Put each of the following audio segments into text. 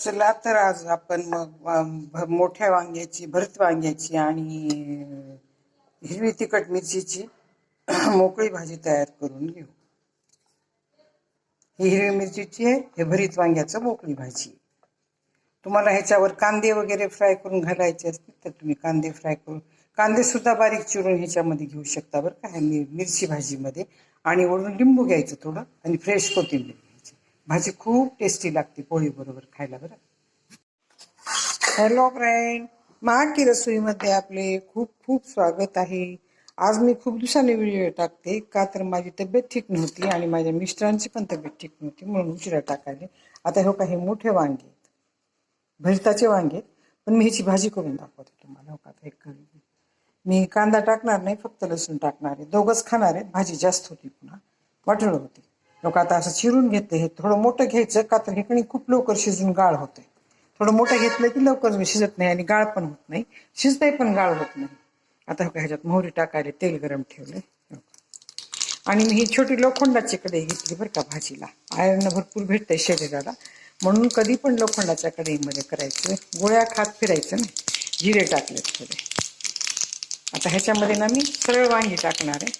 चला तर आज आपण मग भ- मोठ्या वांग्याची भरत वांग्याची आणि हिरवी तिखट मिरचीची मोकळी भाजी तयार करून घेऊ. ही हिरवी मिरचीची आहे हे भरीत वांग्याचं मोकळी भाजी तुम्हाला ह्याच्यावर कांदे वगैरे फ्राय करून घालायचे असतील तर तुम्ही कांदे फ्राय करून कांदे सुद्धा बारीक चिरून ह्याच्यामध्ये घेऊ शकता बरं का ह्या मिरची भाजीमध्ये. आणि वरून लिंबू घ्यायचं थोडं आणि फ्रेश कोथिंबीर. भाजी खूप टेस्टी लागते पोळी बरोबर खायला बरं. हॅलो फ्रेंड महाकी रसोईमध्ये आपले खूप खूप स्वागत आहे. आज मी खूप दिवसांनी व्हिडिओ टाकते. का तर माझी तब्येत ठीक नव्हती आणि माझ्या मिस्टरांची पण तब्येत ठीक नव्हती म्हणून उशिरा टाकायले. आता हो काही मोठे वांगे आहेत. भजताचे वांगे आहेत. पण मी ह्याची भाजी करून दाखवते तुम्हाला. हो का? एक मी कांदा टाकणार नाही फक्त लसूण टाकणार आहे. दोघंच खाणार आहेत. भाजी जास्त होती पुन्हा. वाटलं होती. लोक आता असं चिरून घेते हे थोडं मोठं घ्यायचं का तर हे कणी खूप लवकर शिजून गाळ होते थोडं मोठं घेतलं की लवकर शिजत नाही आणि गाळ पण होत नाही. शिजतही पण गाळ होत नाही. आता हो का ह्याच्यात मोहरी टाकायला तेल गरम ठेवले आणि मी ही छोटी लोखंडाची कढई घेतली बरं का भाजीला. आयर्न भरपूर भेटतंय शरीराला. म्हणून कधी पण लोखंडाच्या कढईमध्ये करायचं. गोळ्या खात फिरायचं ना जिरे टाकले थोडे. आता ह्याच्यामध्ये ना मी सरळ वांगी टाकणार आहे.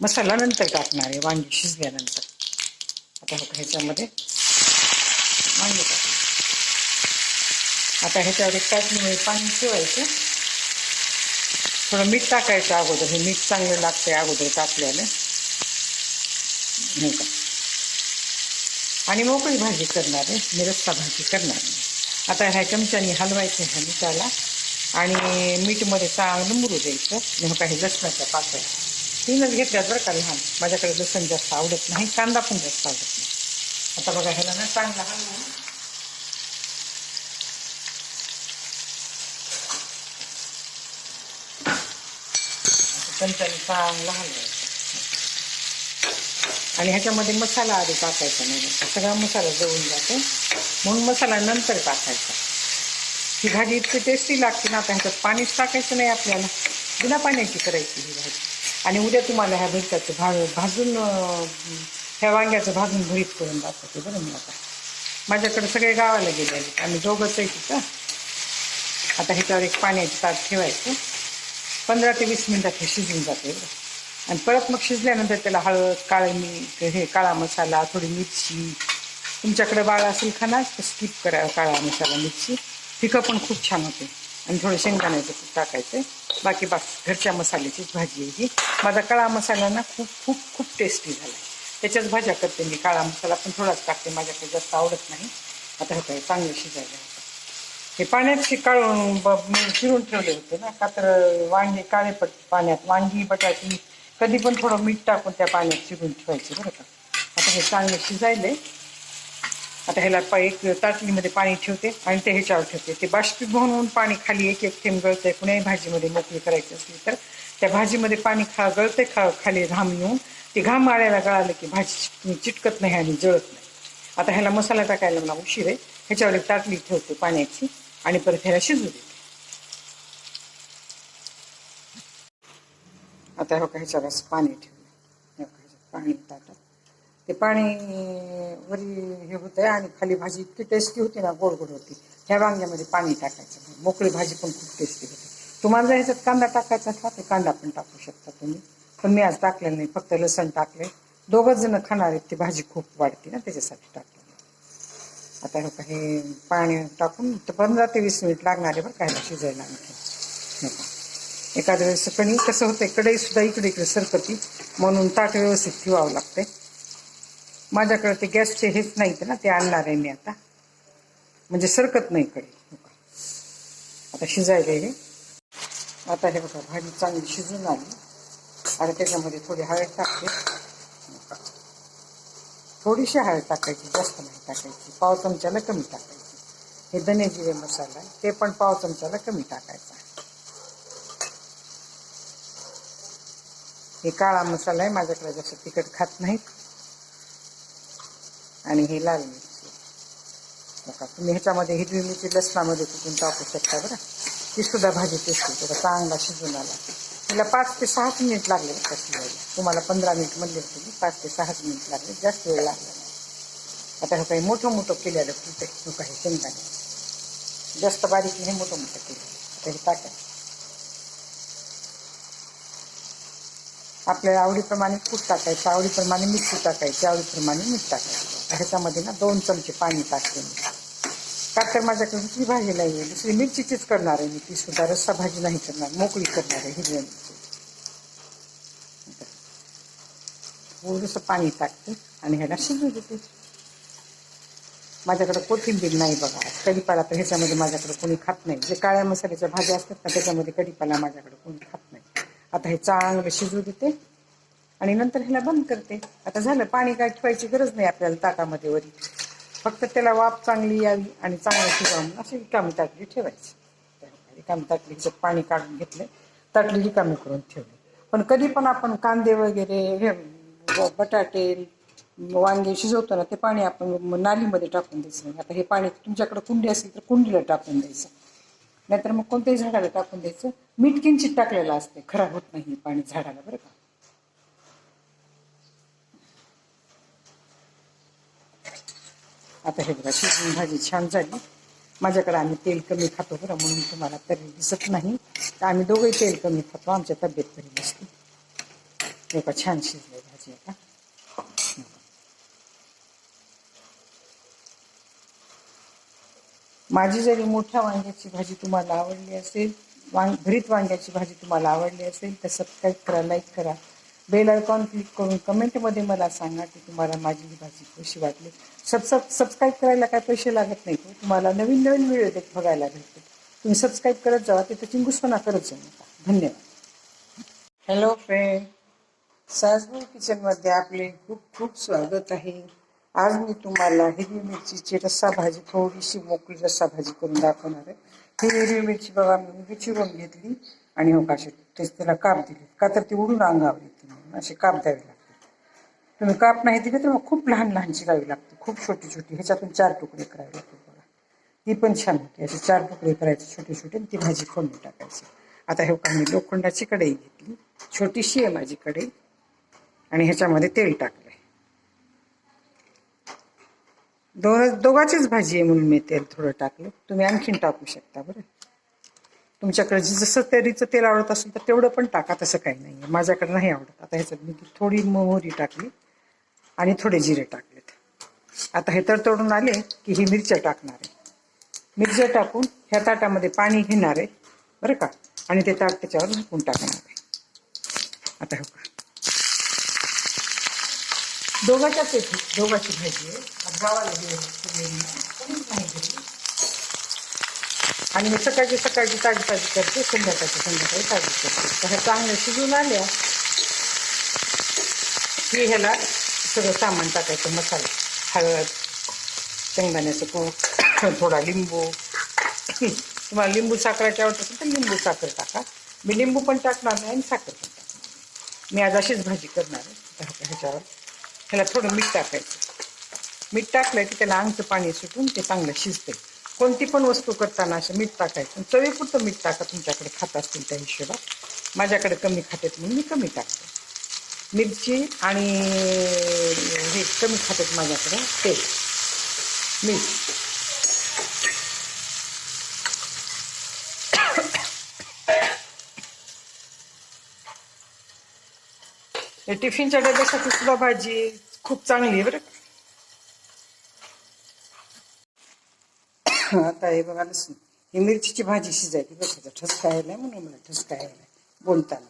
मसाला नंतर टाकणार आहे वांगी शिजल्यानंतर. आता ह्याच्यामध्ये? वांगी टाकले आता. ह्याच्यावर एक टाकणीमुळे पाणी ठेवायचं. थोडं मीठ टाकायचं अगोदर. हे मीठ चांगलं लागतंय अगोदर टाकल्याने. हो का आणि मोकळी भाजी करणार आहे. मी रस्सा भाजी करणार आहे. आता ह्या चमच्यानी हलवायचं ह्या मिठाला. आणि मीठमध्ये चांगलं मुरू द्यायचं. नेमका हे काही लसणाच्या पाकळ्या तीनच घेतल्यात बरं का लहान. माझ्याकडे लसूण जास्त आवडत नाही कांदा पण जास्त आवडत नाही. आता बघा ह्याला ना चांगला हलवून. चमच्याने चांगला हलवायचं. आणि ह्याच्यामध्ये मसाला आधी टाकायचा नाही. सगळा मसाला जळून जातो. म्हणून मसाला नंतर टाकायचा. ही भाजी इतकी टेस्टी लागते ना आता ह्याच्यात पाणीच टाकायचं नाही आपल्याला. बिना पाण्याची करायची ही भाजी. आणि उद्या तुम्हाला ह्या भरताचं भा भाजून ह्या वांग्याचं भाजून भरीत करून दाखवते बरं मी आता. माझ्याकडे सगळे गावाला गेले आहेत. आम्ही दोघंच आहे तिथं. आता ह्याच्यावर एक पाण्याची ताट ठेवायचं. पंधरा ते वीस मिनिटात हे शिजून जाते आणि परत मग शिजल्यानंतर त्याला हळद काळं मीठ हे काळा मसाला थोडी मिरची. तुमच्याकडे बाळ असेल खाणार तर स्किप करा काळा मसाला मिरची. तिखं पण खूप छान होते. आणि थोडं शेंगदाण्याचं तूप टाकायचं. बाकी बास घरच्या मसाल्याचीच भाजी आहे ही. माझा काळा मसाला ना खूप खूप खूप टेस्टी झाला आहे त्याच्याच भाज्या करते मी. काळा मसाला पण थोडाच टाकते. माझ्याकडे जास्त आवडत नाही. आता हे चांगलं शिजायला होतं हे पाण्यात शिकाळून ब- चिरून ठेवले होते ना. का तर वांगे काळे पट पाण्यात वांगी बटाटी कधी पण थोडं मीठ टाकून त्या पाण्यात चिरून ठेवायचे बरं का. आता हे चांगलं शिजायले आता ह्याला पा एक ताटलीमध्ये पाणी ठेवते आणि ते ह्याच्यावर ठेवते. ते बाष्पीभवन होऊन पाणी खाली एक एक थेंब गळतंय. कुणाही भाजीमध्ये मोकळी करायची असली तर त्या भाजीमध्ये पाणी खा गळते खा खाली घाम येऊन. ते घाम आळ्याला गळालं की भाजी चिटकत नाही आणि जळत नाही. आता ह्याला मसाला टाकायला मला उशीर आहे. ह्याच्यावर एक ताटली ठेवते पाण्याची आणि परत ह्याला शिजू देते. आता हो का ह्याच्यावर असं पाणी ठेवलं पाणी ताटात ते पाणी वरी हे होतंय आणि खाली भाजी इतकी टेस्टी होती ना गोड गोड होती. ह्या वांग्यामध्ये पाणी टाकायचं. मोकळी भाजी पण खूप टेस्टी होती. तुम्हाला जर ह्याच्यात कांदा टाकायचा असला तर कांदा पण टाकू शकता तुम्ही. पण मी आज टाकलेलं नाही फक्त लसण टाकले दोघंच जण खाणार आहेत ती भाजी खूप वाढते ना त्याच्यासाठी टाकलेलं आता हे हे पाणी टाकून तर पंधरा ते वीस मिनिट लागणार आहे बरं काय शिजायला आणखी. एखाद्या वेळेस कणी कसं होतं कढई सुद्धा इकडे इकडे सरकती म्हणून ताट व्यवस्थित ठेवावं लागते माझ्याकडे ते गॅसचे हेच नाहीत ना ते आणणार आहे मी आता. म्हणजे सरकत नाही कढई आता शिजायला हे. आता हे बघा भाजी चांगली शिजून आली. आणि त्याच्यामध्ये थोडी हळद टाकते. थोडीशी हळद टाकायची जास्त नाही टाकायची. पाव चमच्याला कमी टाकायची. हे धने जिरे मसाला आहे. ते पण पाव चमच्याला कमी टाकायचा हे काळा मसाला आहे. माझ्याकडे जसं तिखट खात नाहीत. आणि हे लाल मिरची. बघा तुम्ही ह्याच्यामध्ये हिरवी मिरची लसणामध्ये कुठून टाकू शकता बरं. ती सुद्धा भाजी टेस्टी बघा चांगला शिजून आला. तिला पाच ते सहाच मिनिट लागले बरं का शिजायला. तुम्हाला पंधरा मिनिट म्हणले होते पाच ते सहाच मिनिट लागले. जास्त वेळ लागला नाही. आता हे काही मोठं मोठं केलेलं कुठे? हे काही शेंगदाणे. जास्त बारीक हे मोठं मोठं केलं आता हे टाकायचं आपल्या आवडीप्रमाणे कूट टाकायचं आवडीप्रमाणे मिरची टाकायची आवडीप्रमाणे मीठ टाकायचं. ह्याच्यामध्ये ना दोन चमचे पाणी टाकते मी. का तर माझ्याकडे दुसरी भाजी नाही आहे दुसरी मिरचीचीच करणार आहे मी. ती सुद्धा रस्सा भाजी नाही करणार मोकळी करणार आहे हिरव्या मिरची. थोडंसं पाणी टाकते आणि ह्याला शिजू देते. माझ्याकडे कोथिंबीर नाही बघा. कढीपाला तर ह्याच्यामध्ये माझ्याकडे कोणी खात नाही. जे काळ्या मसाल्याच्या भाज्या असतात ना त्याच्यामध्ये कढीपाला माझ्याकडे कोणी खात नाही. आता हे चांगलं शिजू देते. आणि नंतर ह्याला बंद करते. आता झालं पाणी काय ठेवायची गरज नाही आपल्याला ताकामध्ये वरी. फक्त त्याला वाफ चांगली यावी आणि चांगलं ठेवावं अशी रिकामी ताटली ठेवायची. रिकामी ताटली पाणी काढून घेतले ताटली रिकामी करून ठेवली. पण कधी पण आपण कांदे वगैरे हे बटाटे वांगे शिजवतो ना ते पाणी आपण नालीमध्ये टाकून द्यायचं नाही. आता हे पाणी तुमच्याकडे कुंडी असेल तर कुंडीला टाकून द्यायचं. नाहीतर मग कोणत्याही झाडाला टाकून द्यायचं. मीठ किंचित टाकलेलं असते खराब होत नाही पाणी झाडाला बरं का? आता हे बघा शिजून भाजी छान झाली. माझ्याकडे आम्ही तेल कमी खातो बरं म्हणून तुम्हाला तरी दिसत नाही. तर आम्ही दोघंही तेल कमी खातो आमच्या तब्येत तरी नसते हे बघा छान शिजले भाजी आता माझी जरी मोठ्या वांग्याची भाजी तुम्हाला आवडली असेल वांग भरीत वांग्याची भाजी तुम्हाला आवडली असेल तर सबस्क्राईब करा लाईक करा. बेल आयकॉन क्लिक करून कमेंटमध्ये मला सांगा की तुम्हाला माझी ही भाजी कशी वाटली. सब सब सबस्क्राईब करायला काय पैसे लागत नाही हो. तुम्हाला नवीन नवीन व्हिडिओ देत बघायला भेटते तुम्ही सबस्क्राईब करत जावा तिथे चिंगूसपणा करत जाऊ नका धन्यवाद हॅलो फ्रेंड सासबू किचनमध्ये आपले खूप खूप स्वागत आहे. आज मी तुम्हाला हिरवी मिरचीची रस्सा भाजी थोडीशी मोकळी रस्सा भाजी करून दाखवणार आहे. ही हिरवी मिरची बघा मी उभी चिरून घेतली आणि हो काशी तेच त्याला काप दिले. का तर ती उडून अंगावर येते. असे काप द्यावे लागते तुम्ही काप नाही दिले तर मग खूप लहान लहान शिकावी लागते. खूप छोटी छोटी. ह्याच्यातून चार तुकडे करावे लागतात बघा. ती पण छान होते. असे चार तुकडे करायचे छोटे छोटे आणि ती भाजी फोडणी टाकायची. आता हे का मी लोखंडाची कढई घेतली. छोटीशी आहे माझी कढई. आणि ह्याच्यामध्ये तेल टाकलंय. दोन दोघाचीच भाजी आहे म्हणून मी तेल थोडं टाकलं. तुम्ही आणखीन टाकू शकता बरं. तुमच्याकडे जसं तेरीचं तेल आवडत असेल तर तेवढं पण टाका तसं काही नाही आहे माझ्याकडे नाही आवडत. आता ह्याच्यात मी थोडी मोहरी टाकली आणि थोडे जिरे टाकलेत. आता हे तर तोडून आले की ही मिरच्या टाकणार आहे. मिरच्या टाकून ह्या ताटामध्ये पाणी घेणार आहे बरं का? आणि ते ताट त्याच्यावर झाकून टाकणार आहे. आता हो का दोघाच्याच येते दोघाची भाजी आहे. गावाला गेले सगळे कोणीच नाही घरी. आणि मी सकाळची सकाळची ताजी ताजी करते संध्याकाळची संध्याकाळी ताजी करते. तर ह्या चांगल्या शिजून आल्या की ह्याला सगळं सामान टाकायचं मसाला हळद शेंगदाण्याचं कूट थोडा लिंबू. तुम्हाला लिंबू साखराची आवडत असेल तर लिंबू साखर टाका. मी लिंबू पण टाकणार नाही आणि साखर पण टाकणार मी आज अशीच भाजी करणार आहे. ह्याच्यावर ह्याला थोडं मीठ टाकायचं. मीठ टाकलं की त्याला अंगचं पाणी सुटून ते चांगलं शिजते कोणती पण वस्तू करताना असं मीठ टाकायचं. आणि चवीपुरतं मीठ टाका तुमच्याकडे खात असतील त्या हिशोबात. माझ्याकडे कमी खातात म्हणून मी कमी टाकते. मिरची आणि हे कमी खातात माझ्याकडे तेल. मीठ. टिफिनच्या डब्यासाठी सुद्धा भाजी खूप चांगली आहे बरं आता हे बघा लसूण. ही मिरचीची भाजी शिजायची बघ त्याचा ठसका यायला म्हणून मला ठसका यायला बोलताना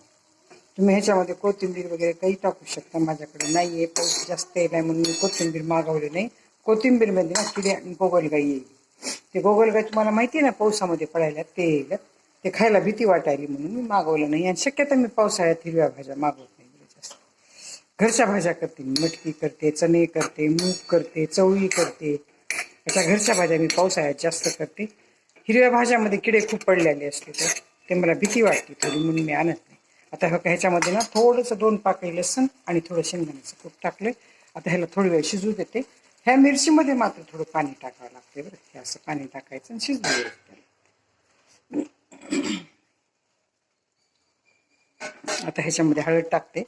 तुम्ही ह्याच्यामध्ये कोथिंबीर वगैरे काही टाकू शकता माझ्याकडे. नाही आहे पाऊस जास्त यायलाय म्हणून मी कोथिंबीर मागवली नाही. कोथिंबीरमध्ये ना किडे आणि गोगलगाई येईल ते गोगलगाई तुम्हाला माहिती आहे ना पावसामध्ये पडायला ते येईल ते खायला भीती वाटायली म्हणून मी मागवलं नाही. आणि शक्यतो मी पावसाळ्यात हिरव्या भाज्या मागवत नाही जास्त. घरच्या भाज्या करते मी. मटकी करते चणे करते मूग करते चवळी करते. त्याच्या घरच्या भाज्या मी पावसाळ्यात जास्त करते. हिरव्या भाज्यामध्ये किडे खूप पडलेले असले तर ते मला भीती वाटते थोडी म्हणून मी आणत नाही. आता ह्याच्यामध्ये ना थोडंसं दोन पाकळी लसण आणि थोडं शेंगदाण्याचं कूट टाकले आता ह्याला थोडी वेळ शिजू देते. ह्या मिरचीमध्ये मात्र थोडं पाणी टाकावं लागते बरं. हे असं पाणी टाकायचं आणि शिजू द्यायचं आता ह्याच्यामध्ये हळद टाकते.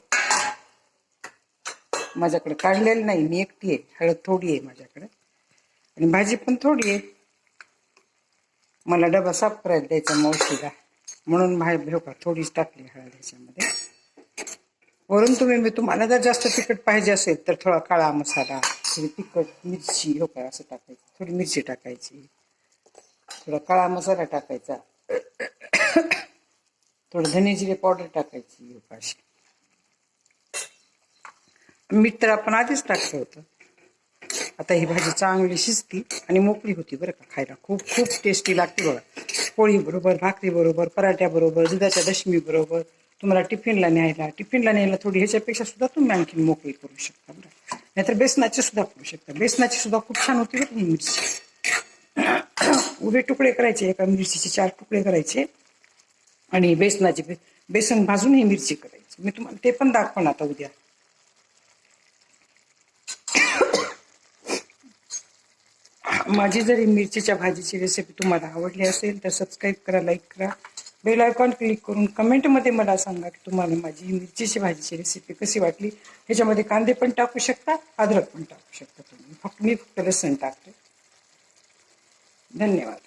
माझ्याकडे काढलेलं नाही मी एकटी आहे. हळद थोडी आहे माझ्याकडे. आणि भाजी पण थोडी आहे. मला डबा साफ करायला द्यायचा मावशीला. म्हणून बाहेर भेव का थोडीच टाकली हळद ह्याच्यामध्ये वरून तुम्ही मी तुम्हाला जर जास्त तिखट पाहिजे असेल तर थोडा काळा मसाला थोडी तिखट मिरची हो का असं टाकायचं. थोडी मिरची टाकायची. थोडा काळा मसाला टाकायचा. थोडं धने जिरे पावडर टाकायची हो का अशी. मीठ तर आपण आधीच टाकलं होतं. आता ही भाजी चांगली शिजती आणि मोकळी होती बरं का खायला. खूप खूप टेस्टी लागते बघा. पोळी बरोबर भाकरी बरोबर पराठ्याबरोबर दुधाच्या दशमी बरोबर. तुम्हाला टिफिनला न्यायला टिफिनला न्यायला थोडी ह्याच्यापेक्षा सुद्धा तुम्ही आणखी मोकळी करू शकता बरं. नाहीतर बेसनाची सुद्धा करू शकता. बेसनाची सुद्धा खूप छान होती बरं मिरची. उभे तुकडे करायचे एका मिरचीचे चार तुकडे करायचे आणि बेसनाचे बेसन भाजून ही मिरची करायची. मी तुम्हाला ते पण दाखवणार आता उद्या. माझी जरी मिरचीच्या भाजीची रेसिपी तुम्हाला आवडली असेल तर सबस्क्राईब करा लाईक करा. बेल आयकॉन क्लिक करून कमेंटमध्ये मला सांगा की तुम्हाला माझी मिरचीची भाजीची रेसिपी कशी वाटली. ह्याच्यामध्ये कांदे पण टाकू शकता अद्रक पण टाकू शकता तुम्ही. फक्त मी फक्त लसण टाकते. धन्यवाद.